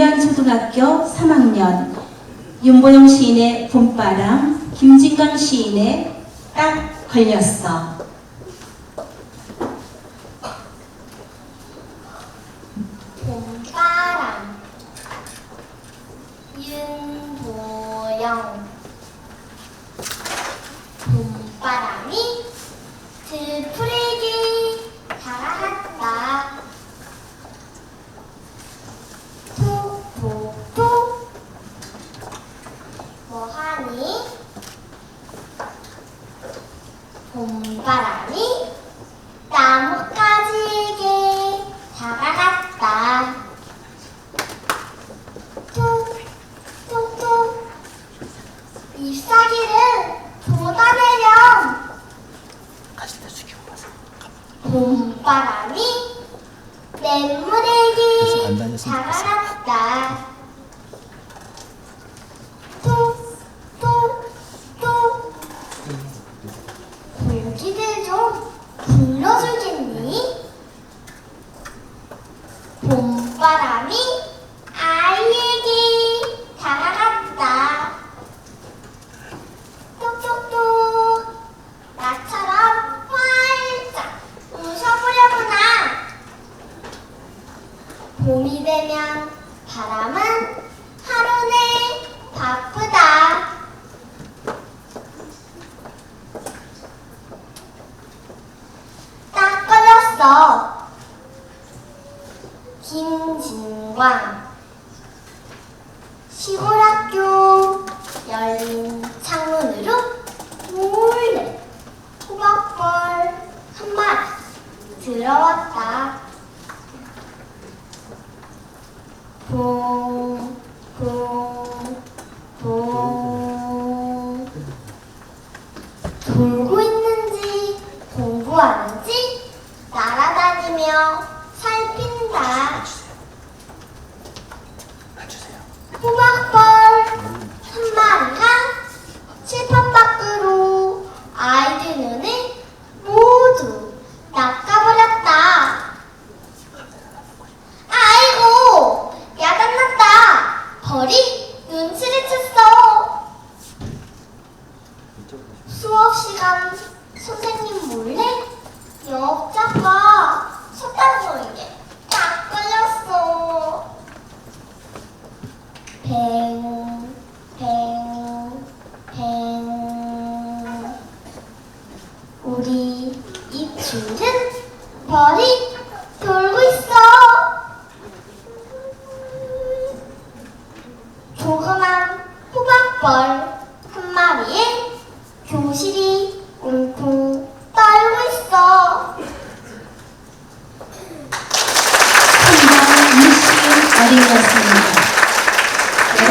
우리안초등학교 3학년 윤보영 시인의 봄바람, 김진강 시인의 딱 걸렸어. 봄바람 윤보영 봄바람이 들풀이기 달아났다 톡톡톡 뭐하니 봄바람이 나뭇가지에게 다가갔다. 툭툭툭. 잎사귀를 돋아내렴. 봄바람이 냇물에게 다가갔다 고기들 좀 불러주겠니? 봄바람이 아이에게 다가갔다. 똑똑똑 나처럼 활짝 웃어보려구나. 봄이 되면 바람은 하루 내 바쁘다. 딱 걸렸어. 김진광 시골 학교 열린 창문으로 몰래 호박벌 한 마리 들어왔다. 봉, 봉, 봉. 돌고 있는지 공부하는지 날아다니며 살핀다. 호박벌 한 마리가 칠판 밖으로 아이들 눈을 모두 낚아버렸다. 아이고, 야단났다. 벌이 눈치를 챘어. 수업 시간 선생님 몰래 옆자가 속단소에게 딱 걸렸어. 뱅, 뱅, 뱅. 우리 입줄은 벌이 돌고 있어. 조그만 호박벌 한 마리에 교실이 웅쿵 떨고 있어. 이시 어린이였습니다.